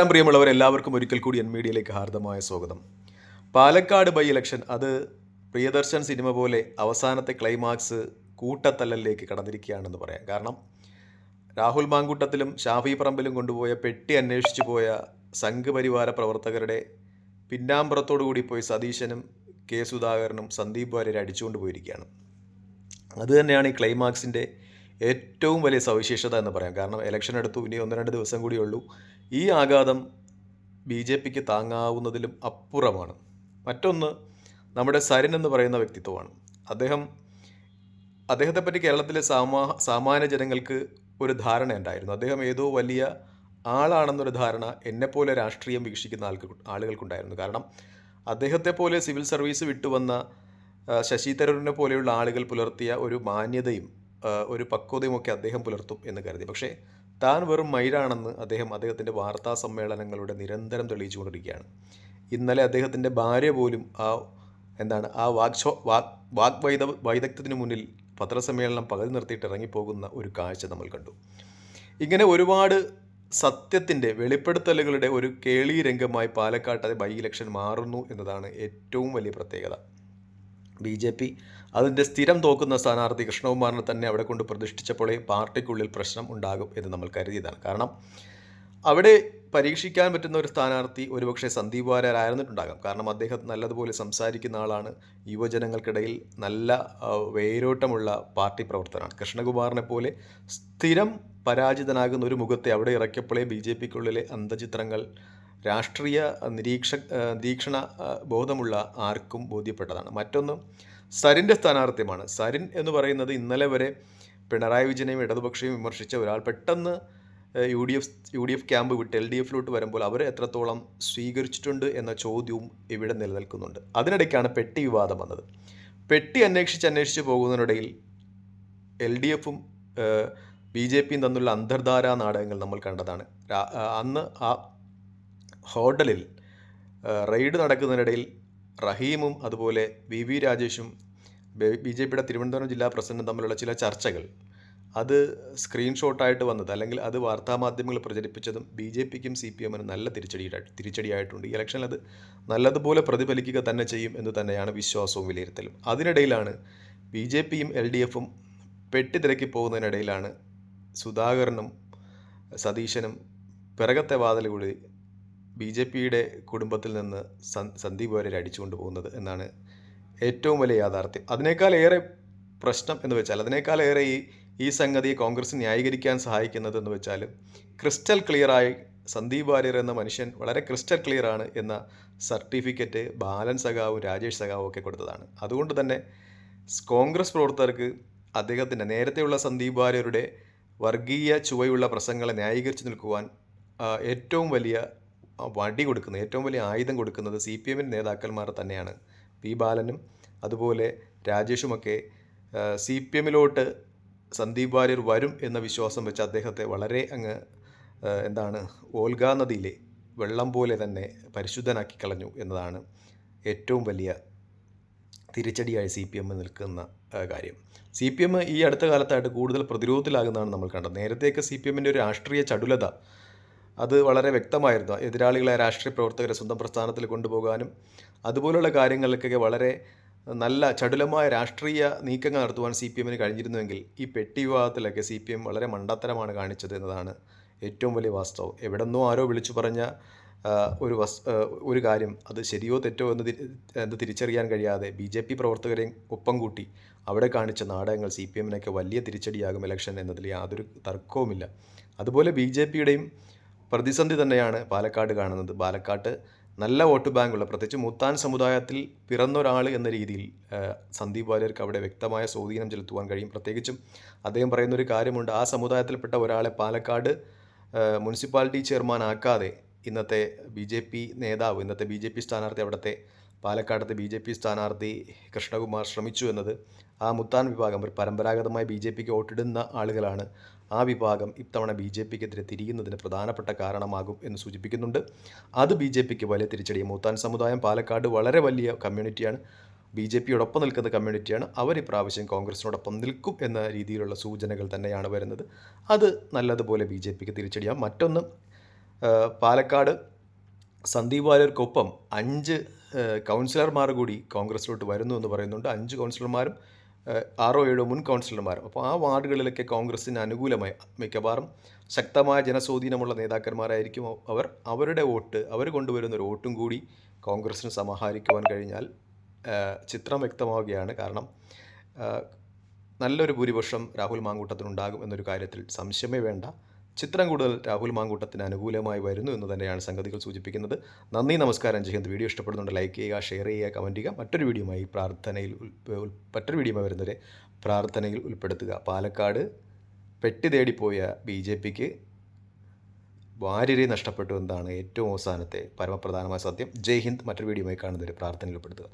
പ്രിയമുള്ളവർ എല്ലാവർക്കും ഒരിക്കൽ കൂടി എൻ മീഡിയയിലേക്ക് ഹാർദമായ സ്വാഗതം. പാലക്കാട് ബൈ ഇലക്ഷൻ അത് പ്രിയദർശൻ സിനിമ പോലെ അവസാനത്തെ ക്ലൈമാക്സ് കൂട്ടത്തല്ലലിലേക്ക് കടന്നിരിക്കുകയാണെന്ന് പറയാം. കാരണം രാഹുൽ മാങ്കൂട്ടത്തിലും ഷാഫി പറമ്പിലും കൊണ്ടുപോയ പെട്ടി അന്വേഷിച്ചു പോയ സംഘപരിവാര പ്രവർത്തകരുടെ പിന്നാമ്പുറത്തോടു കൂടി പോയി സതീശനും കെ സുധാകരനും സന്ദീപ് വാര്യരെ അടിച്ചുകൊണ്ട് പോയിരിക്കുകയാണ്. അതുതന്നെയാണ് ഈ ക്ലൈമാക്സിന്റെ ഏറ്റവും വലിയ സവിശേഷത എന്ന് പറയാം. കാരണം ഇലക്ഷൻ എടുത്തു ഇനി ഒന്ന് രണ്ട് ദിവസം കൂടിയുള്ളൂ ഈ ആഘാതം ബി ജെ പിക്ക് താങ്ങാവുന്നതിലും അപ്പുറമാണ്. മറ്റൊന്ന് നമ്മുടെ സരിൻ എന്ന് പറയുന്ന വ്യക്തിത്വമാണ്. അദ്ദേഹം അദ്ദേഹത്തെ പറ്റി കേരളത്തിലെ സാമാ സാമാന്യ ജനങ്ങൾക്ക് ഒരു ധാരണ ഉണ്ടായിരുന്നു. അദ്ദേഹം ഏതോ വലിയ ആളാണെന്നൊരു ധാരണ എന്നെപ്പോലെ രാഷ്ട്രീയം വീക്ഷിക്കുന്ന ആൾക്ക് ആളുകൾക്കുണ്ടായിരുന്നു. കാരണം അദ്ദേഹത്തെ പോലെ സിവിൽ സർവീസ് വിട്ടുവന്ന ശശി തരൂരിനെ പോലെയുള്ള ആളുകൾ പുലർത്തിയ ഒരു മാന്യതയും ഒരു പക്വതയുമൊക്കെ അദ്ദേഹം പുലർത്തും എന്ന് കരുതി. പക്ഷേ താൻ വെറും മൈരാണെന്ന് അദ്ദേഹം അദ്ദേഹത്തിന്റെ വാർത്താ സമ്മേളനങ്ങളുടെ നിരന്തരം തെളിയിച്ചുകൊണ്ടിരിക്കുകയാണ്. ഇന്നലെ അദ്ദേഹത്തിന്റെ ഭാര്യ പോലും ആ എന്താണ് ആ വാക്ചോ വാഗ് വാഗ്വൈദ വൈദഗ്ധ്യത്തിന് മുന്നിൽ പത്രസമ്മേളനം പകൽ നിർത്തിയിട്ട് ഇറങ്ങിപ്പോകുന്ന ഒരു കാഴ്ച നമ്മൾ കണ്ടു. ഇങ്ങനെ ഒരുപാട് സത്യത്തിന്റെ വെളിപ്പെടുത്തലുകളുടെ ഒരു കേളി രംഗമായി പാലക്കാട്ട് ബൈ ഇലക്ഷൻ മാറുന്നു എന്നതാണ് ഏറ്റവും വലിയ പ്രത്യേകത. ബി ജെ പി അതിന്റെ സ്ഥിരം തോക്കുന്ന സ്ഥാനാർത്ഥി കൃഷ്ണകുമാറിനെ തന്നെ അവിടെ കൊണ്ട് പ്രതിഷ്ഠിച്ചപ്പോഴേ പാർട്ടിക്കുള്ളിൽ പ്രശ്നം ഉണ്ടാകും എന്ന് നമ്മൾ കരുതിയതാണ്. കാരണം അവിടെ പരീക്ഷിക്കാൻ പറ്റുന്ന ഒരു സ്ഥാനാർത്ഥി ഒരുപക്ഷെ സന്ദീപ് വാര്യരായിരുന്നിട്ടുണ്ടാകാം കാരണം അദ്ദേഹം നല്ലതുപോലെ സംസാരിക്കുന്ന ആളാണ്. യുവജനങ്ങൾക്കിടയിൽ നല്ല വേരോട്ടമുള്ള പാർട്ടി പ്രവർത്തനമാണ് കൃഷ്ണകുമാറിനെ പോലെ സ്ഥിരം പരാജിതനാകുന്ന ഒരു മുഖത്തെ അവിടെ ഇറക്കിയപ്പോഴേ ബി ജെ പിക്കുള്ളിലെ അന്തചിത്രങ്ങൾ രാഷ്ട്രീയ നിരീക്ഷ നിരീക്ഷണ ബോധമുള്ള ആർക്കും ബോധ്യപ്പെട്ടതാണ്. മറ്റൊന്ന് സരിന്റെ സ്ഥാനാർത്ഥ്യമാണ്. സരിൻ എന്ന് പറയുന്നത് ഇന്നലെ വരെ പിണറായി വിജയനെയും ഇടതുപക്ഷയും വിമർശിച്ച ഒരാൾ. പെട്ടെന്ന് U D F U D F camp വിട്ട് എൽ ഡി എഫിലോട്ട് വരുമ്പോൾ അവർ എത്രത്തോളം സ്വീകരിച്ചിട്ടുണ്ട് എന്ന ചോദ്യവും ഇവിടെ നിലനിൽക്കുന്നുണ്ട്. അതിനിടയ്ക്കാണ് പെട്ടി വിവാദം വന്നത്. പെട്ടി അന്വേഷിച്ച് അന്വേഷിച്ച് പോകുന്നതിനിടയിൽ എൽ ഡി എഫും ബി ജെ പിയും തമ്മിലുള്ള അന്തർധാരാ നാടകങ്ങൾ നമ്മൾ കണ്ടതാണ്. അന്ന് ആ ഹോട്ടലിൽ റെയ്ഡ് നടക്കുന്നതിനിടയിൽ റഹീമും അതുപോലെ വി വി രാജേഷും ബി ജെ പിയുടെ തിരുവനന്തപുരം ജില്ലാ പ്രസിഡന്റും തമ്മിലുള്ള ചില ചർച്ചകൾ. അത് സ്ക്രീൻഷോട്ടായിട്ട് വന്നത് അല്ലെങ്കിൽ അത് വാർത്താമാധ്യമങ്ങൾ പ്രചരിപ്പിച്ചതും ബി ജെ പിക്കും സി പി എമ്മിനും നല്ല തിരിച്ചടി തിരിച്ചടിയായിട്ടുണ്ട്. ഈ ഇലക്ഷനിൽ അത് നല്ലതുപോലെ പ്രതിഫലിക്കുക തന്നെ ചെയ്യും എന്ന് തന്നെയാണ് വിശ്വാസവും വിലയിരുത്തലും. അതിനിടയിലാണ് ബി ജെ പിയും എൽ ഡി എഫും പെട്ടിത്തിരക്കി പോകുന്നതിനിടയിലാണ് സുധാകരനും സതീശനും പിറകത്തെ വാതിൽ കൂടി ബി ജെ പിയുടെ കുടുംബത്തിൽ നിന്ന് സന്- സന്ദീപ് വാര്യർ അടിച്ചുകൊണ്ട് പോകുന്നത് എന്നാണ് ഏറ്റവും വലിയ യാഥാർത്ഥ്യം. അതിനേക്കാളേറെ പ്രശ്നം എന്ന് വെച്ചാൽ അതിനേക്കാളേറെ ഈ ഈ സംഗതി കോൺഗ്രസ് ന്യായീകരിക്കാൻ സഹായിക്കുന്നത് എന്ന് വെച്ചാൽ ക്രിസ്റ്റൽ ക്ലിയറായി സന്ദീപ് വാര്യർ എന്ന മനുഷ്യൻ വളരെ ക്രിസ്റ്റൽ ക്ലിയർ ആണ് എന്ന സർട്ടിഫിക്കറ്റ് ബാലൻ സഖാവും രാജേഷ് സഖാവും ഒക്കെ കൊടുത്തതാണ്. അതുകൊണ്ട് തന്നെ കോൺഗ്രസ് പ്രവർത്തകർക്ക് അദ്ദേഹത്തിന്റെ നേരത്തെയുള്ള സന്ദീപ് വാര്യരുടെ വർഗീയ ചുവയുള്ള പ്രസംഗങ്ങളെ ന്യായീകരിച്ച് നിൽക്കുവാൻ ഏറ്റവും വലിയ വടി കൊടുക്കുന്നത് ഏറ്റവും വലിയ ആയുധം കൊടുക്കുന്നത് സി പി എമ്മിന്റെ നേതാക്കന്മാർ തന്നെയാണ്. പി ബാലനും അതുപോലെ രാജേഷുമൊക്കെ സി പി എമ്മിലോട്ട് സന്ദീപ് വാര്യർ വരും എന്ന വിശ്വാസം വെച്ച് അദ്ദേഹത്തെ വളരെ അങ്ങ് എന്താണ് ഓൽഗാ നദിയിലെ വെള്ളം പോലെ തന്നെ പരിശുദ്ധനാക്കി കളഞ്ഞു എന്നതാണ് ഏറ്റവും വലിയ തിരിച്ചടിയായി സി പി എം നിൽക്കുന്ന കാര്യം. സി പി എം ഈ അടുത്ത കാലത്തായിട്ട് കൂടുതൽ പ്രതിരോധത്തിലാകുന്നതാണ് നമ്മൾ കണ്ടത്. നേരത്തെയൊക്കെ സി പി എമ്മിന്റെ ഒരു രാഷ്ട്രീയ ചടുലത അത് വളരെ വ്യക്തമായിരുന്നു. എതിരാളികളെ രാഷ്ട്രീയ പ്രവർത്തകരെ സ്വന്തം പ്രസ്ഥാനത്തിൽ കൊണ്ടുപോകാനും അതുപോലുള്ള കാര്യങ്ങൾക്കൊക്കെ വളരെ നല്ല ചടുലമായ രാഷ്ട്രീയ നീക്കങ്ങൾ നടത്തുവാൻ സി പി എമ്മിന് കഴിഞ്ഞിരുന്നുവെങ്കിൽ ഈ പെട്ടി വിവാദത്തിലൊക്കെ സി പി എം വളരെ മണ്ടത്തരമാണ് കാണിച്ചത് എന്നതാണ് ഏറ്റവും വലിയ വാസ്തവം. എവിടെ നിന്നോ ആരോ വിളിച്ചു പറഞ്ഞ ഒരു വസ് ഒരു കാര്യം അത് ശരിയോ തെറ്റോ എന്ന് എന്ന് തിരിച്ചറിയാൻ കഴിയാതെ ബി ജെ പി പ്രവർത്തകരെയും ഒപ്പം കൂട്ടി അവിടെ കാണിച്ച നാടകങ്ങൾ സി പി എമ്മിനൊക്കെ വലിയ തിരിച്ചടിയാകും ഇലക്ഷൻ എന്നതിൽ യാതൊരു തർക്കവുമില്ല. അതുപോലെ ബി ജെ പിയുടെയും പ്രതിസന്ധി തന്നെയാണ് പാലക്കാട് കാണുന്നത്. പാലക്കാട്ട് നല്ല വോട്ട് ബാങ്കുള്ള പ്രത്യേകിച്ച് മുത്താൻ സമുദായത്തിൽ പിറന്ന ഒരാൾ എന്ന രീതിയിൽ സന്ദീപ് വാര്യർക്ക് അവിടെ വ്യക്തമായ സ്വാധീനം ചെലുത്തുവാൻ കഴിയും. പ്രത്യേകിച്ചും അദ്ദേഹം പറയുന്നൊരു കാര്യമുണ്ട് ആ സമുദായത്തിൽപ്പെട്ട ഒരാളെ പാലക്കാട് മുനിസിപ്പാലിറ്റി ചെയർമാൻ ആക്കാതെ ഇന്നത്തെ ബി ജെ പി നേതാവ് ഇന്നത്തെ ബി ജെ പി സ്ഥാനാർത്ഥി അവിടുത്തെ പാലക്കാടത്തെ ബി ജെ പി സ്ഥാനാർത്ഥി കൃഷ്ണകുമാർ ശ്രമിച്ചു എന്നത് ആ മുത്താൻ വിഭാഗം ഒരു പരമ്പരാഗതമായി ബി ജെ പിക്ക് വോട്ടിടുന്ന ആളുകളാണ്. ആ വിഭാഗം ഇത്തവണ ബി ജെ പിക്കെതിരെ തിരിയുന്നതിന് പ്രധാനപ്പെട്ട കാരണമാകും എന്ന് സൂചിപ്പിക്കുന്നുണ്ട്. അത് ബി ജെ പിക്ക് വലിയ തിരിച്ചടി മൂത്താൻ സമുദായം പാലക്കാട് വളരെ വലിയ കമ്മ്യൂണിറ്റിയാണ്. ബി ജെ പിയോടൊപ്പം നിൽക്കുന്ന കമ്മ്യൂണിറ്റിയാണ്. അവർ ഇപ്രാവശ്യം കോൺഗ്രസിനോടൊപ്പം നിൽക്കും എന്ന രീതിയിലുള്ള സൂചനകൾ തന്നെയാണ് വരുന്നത്. അത് നല്ലതുപോലെ ബി ജെ പിക്ക് തിരിച്ചടിയാം. മറ്റൊന്ന് പാലക്കാട് സന്ദീപ് വാര്യർക്കൊപ്പം അഞ്ച് കൗൺസിലർമാർ കൂടി കോൺഗ്രസിലോട്ട് വരുന്നു എന്ന് പറയുന്നുണ്ട്. അഞ്ച് കൗൺസിലർമാരും ആറോ ഏഴോ മുൻ കൗൺസിലർമാർ. അപ്പോൾ ആ വാർഡുകളിലൊക്കെ കോൺഗ്രസിന് അനുകൂലമായി മിക്കവാറും ശക്തമായ ജനസ്വാധീനമുള്ള നേതാക്കന്മാരായിരിക്കും അവർ. അവരുടെ വോട്ട് അവർ കൊണ്ടുവരുന്ന ഒരു വോട്ടും കൂടി കോൺഗ്രസ്സിന് സമാഹരിക്കുവാൻ കഴിഞ്ഞാൽ ചിത്രം വ്യക്തമാവുകയാണ്. കാരണം നല്ലൊരു ഭൂരിപക്ഷം രാഹുൽ മാങ്കൂട്ടത്തിനുണ്ടാകും എന്നൊരു കാര്യത്തിൽ സംശയമേ വേണ്ട. ചിത്രം കൂടുതൽ രാഹുൽ മാങ്കൂട്ടത്തിന് അനുകൂലമായി വരുന്നു എന്ന് തന്നെയാണ് സംഗതികൾ സൂചിപ്പിക്കുന്നത്. നന്ദി നമസ്കാരം. ജയന്ത് വീഡിയോ ഇഷ്ടപ്പെടുന്നുണ്ട് ലൈക്ക് ചെയ്യുക ഷെയർ ചെയ്യുക കമന്റ് ചെയ്യുക. മറ്റൊരു വീഡിയോയുമായി പ്രാർത്ഥനയിൽ മറ്റൊരു വീഡിയോയുമായി വരുന്നവരെ പ്രാർത്ഥനയിൽ ഉൾപ്പെടുത്തുക. പാലക്കാട് പെട്ടി തേടിപ്പോയ ബി ജെ പിക്ക് വാര്യരെ നഷ്ടപ്പെട്ടു എന്നതാണ് ഏറ്റവും അവസാനത്തെ പരമപ്രധാനമായ സത്യം. ജയ് ഹിന്ദ് മറ്റൊരു വീഡിയോയുമായി കാണുന്നവരെ പ്രാർത്ഥനയിൽ ഉൾപ്പെടുത്തുക.